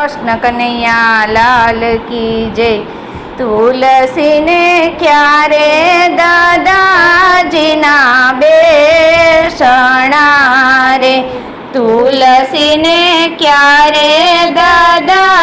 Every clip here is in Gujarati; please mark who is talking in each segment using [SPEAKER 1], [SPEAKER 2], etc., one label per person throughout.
[SPEAKER 1] કૃષ્ણ કનૈયા લાલ કી જય. તુલસીને ક્યારે દાદાજીના બેસણા રે? તુલસીને ક્યારે દાદાજીના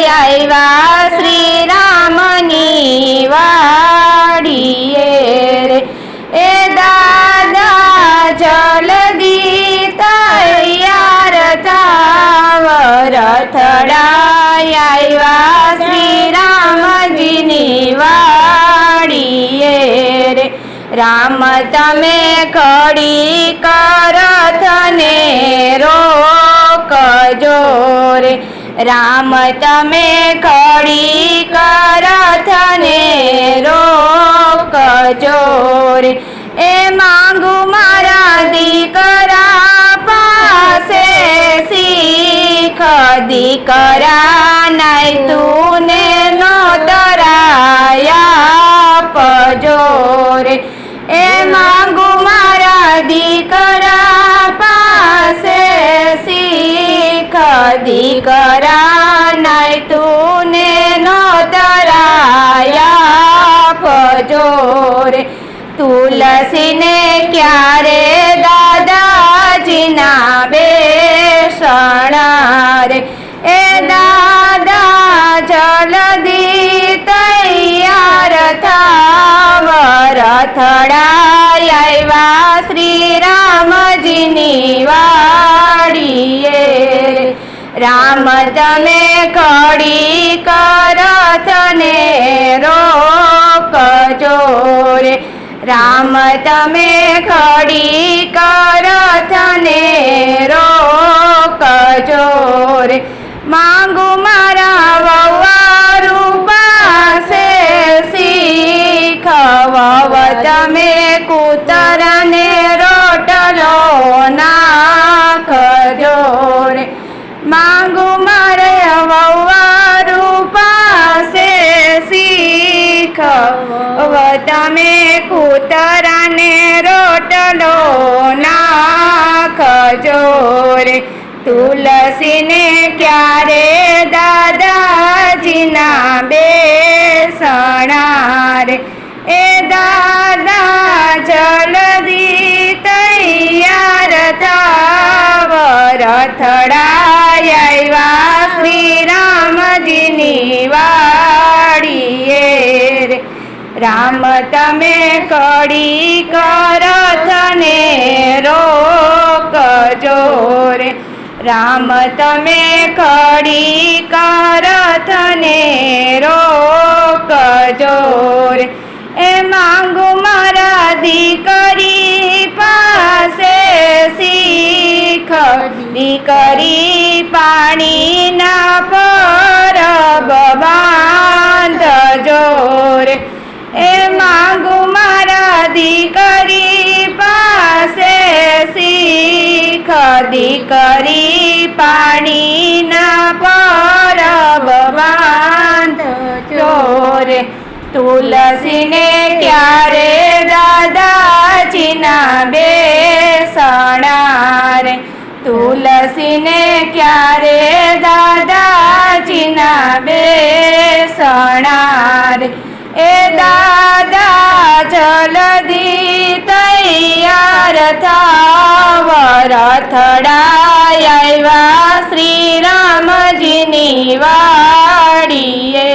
[SPEAKER 1] આવ્યા શ્રી રામની વાડીએ રે. એ દાદા જલદી તૈયાર થાવ રથડાય આવ્યા શ્રી રામજીની વાડીએ રે. રામ, તમે કડી કરથને રોકજો રે. રામ તમે કડી કરથને રોકજો રે. એ માંગુ મારા દીકરા પાસે શીખ દીકરા નહીં તું નો તરાયા પજોર એ માંગુ મારા દીકરા શીખ દીકરા નાય તું નો તરાયા પજોરે તુલસીને ક્યારે દાદાજીના બે રે? એ દાદા જલદી તૈયાર થાવ, રથડાય શ્રી રામજીની રામ તમે કડી કરતને રોકજો રે. રામ તમે કડી કરથને તમે કૂતરાને રોટલો નાખજો રે. તુલસીને ક્યારે દાદાજીના બેસણા રે એ દાદા જલદી તૈયાર થાવ રથડાય રામ તમે કડી કરથને રોકજો રે. રામ તમે કડી કરથને રોકજો રે. એ માંગુ દીકરી પાણીના પરબ ચોરે રે. તુલસીને ક્યારે દાદાજીના બેસણા રે તુલસીને ક્યારે દાદાજીના બે રે એ દાદા જલદી તૈયાર થાવ વર થડાય શ્રી રામજીની વાડીએ.